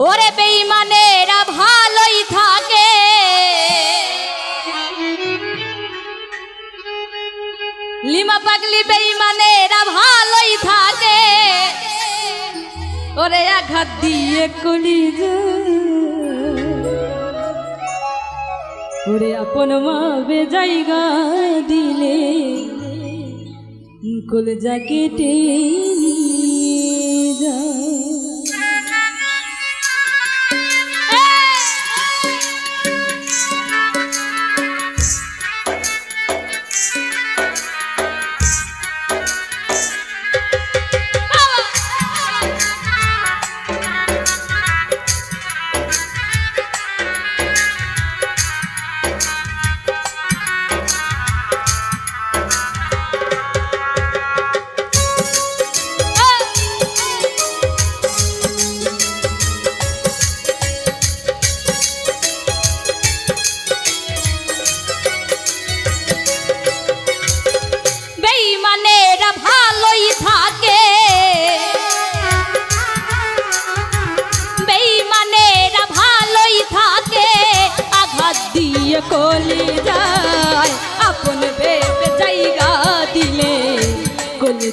ওরে বেইমানেরা ভালোই থাকে। লিমা পাগলি বেইমানেরা ভালোই থাকে। ওরে আঘাত দিয়ে কলি ওরে আপন মাবে জায়গা দিলে কল জাকেটে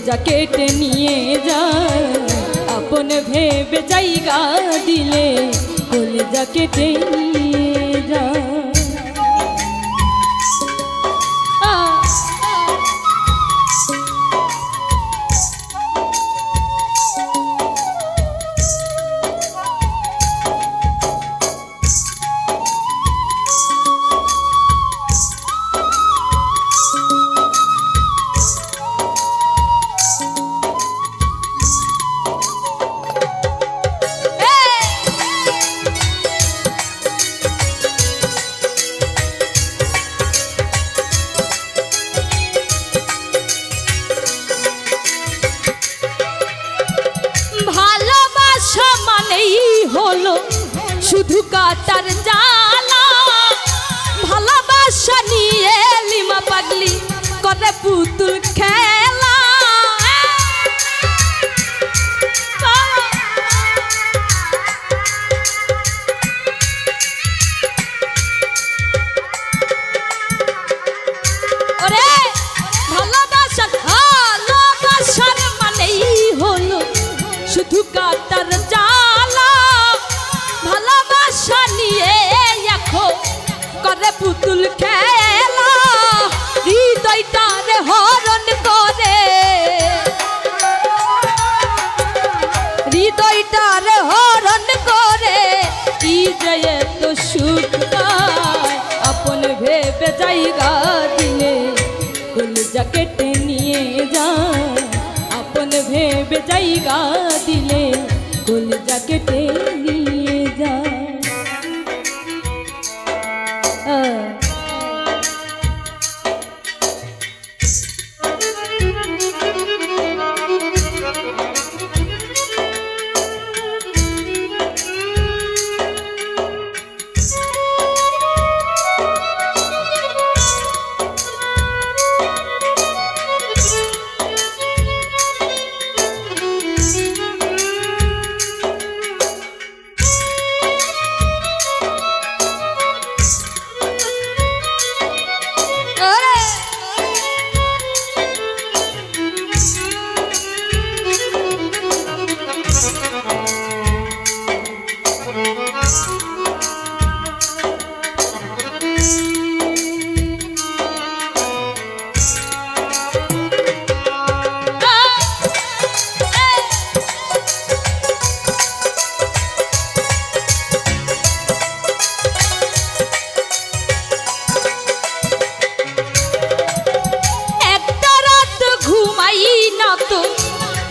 কলিজা কেটে নিয়ে যায়। আপন ভেবে জায়গা দিলে কলিজা কেটে নিয়ে শুধু কাটার জ্বালা পুতুল খেলা হৃদয়টারে হরণ করে। হৃদয়টারে হরণ করে, কি যে এত সুখ আপন ভেবে জায়গা দিলে কুল জ্যাকেট নিয়ে যায়। আপন ভেবে জায়গা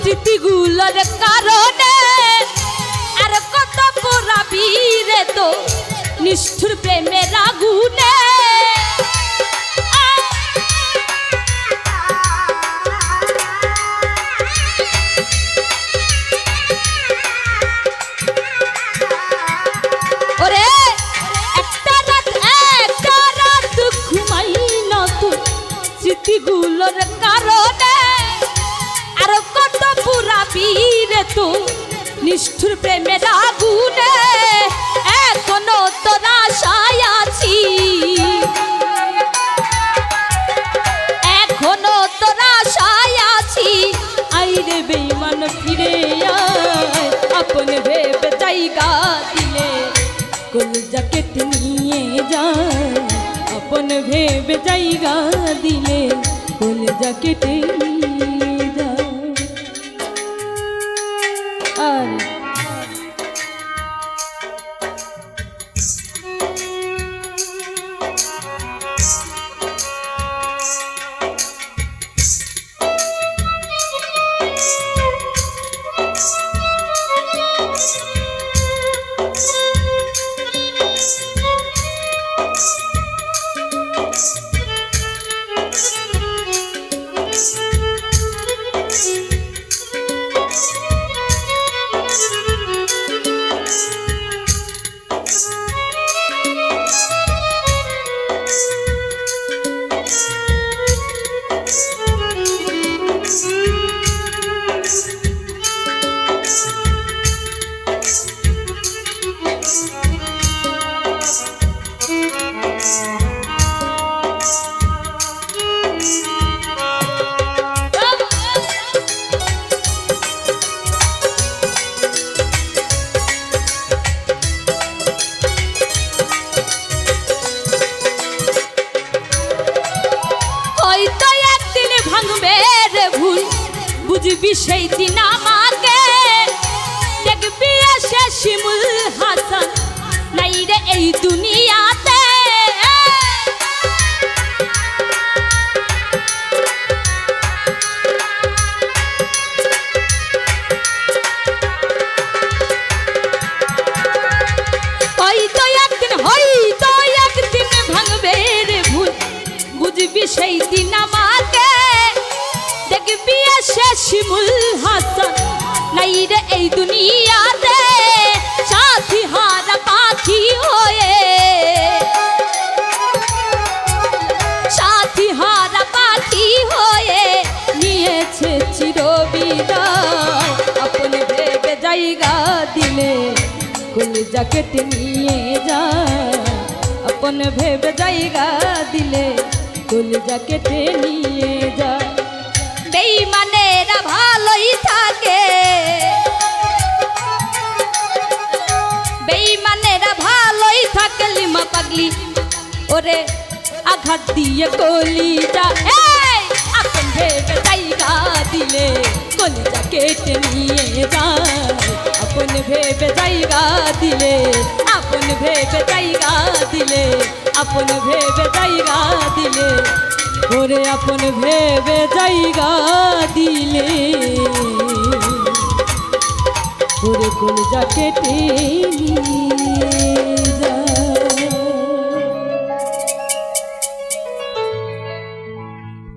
স্মৃতিগুলোর কারণে। আর কত পোড়াবি রে তো নিষ্ঠুর প্রেমের আগুনে। বীরে তো নিষ্ঠুর প্রেমের আগুনে এখনও তোরা আশায় আছি এখনও তোরা আশায় আছি আইরে বেইমান ফিরে আপন ভেবে জায়গা দিলে জ্যাকেট নিয়ে যায় আপন ভেবে জায়গা দিলে কোন জ্যাকেট নিয়ে আর আমাকে দেখবি এসে শিমুল হাসান। নাই রে এই দুনিয়াতে কুল জ্যাকেট নিয়ে যায় আপন ভেবে জায়গা দিলে কুল জ্যাকেট নিয়ে যায় বেইমানেরা ভালোই থাকে বেইমানেরা ভালোই থাকে লিমা পাগলি ওরে আঘাত দিয়ে কলি যা এই আপন ভেবে জায়গা দিলে কলিজা কেটে নিয়ে যায় আপন ভেবে জায়গা দিলে, আপন ভেবে জায়গা দিলে, আপন ভেবে জায়গা দিলে, ওরে আপন ভেবে জায়গা দিলে। ওরে কোন জাকেটে নিয়ে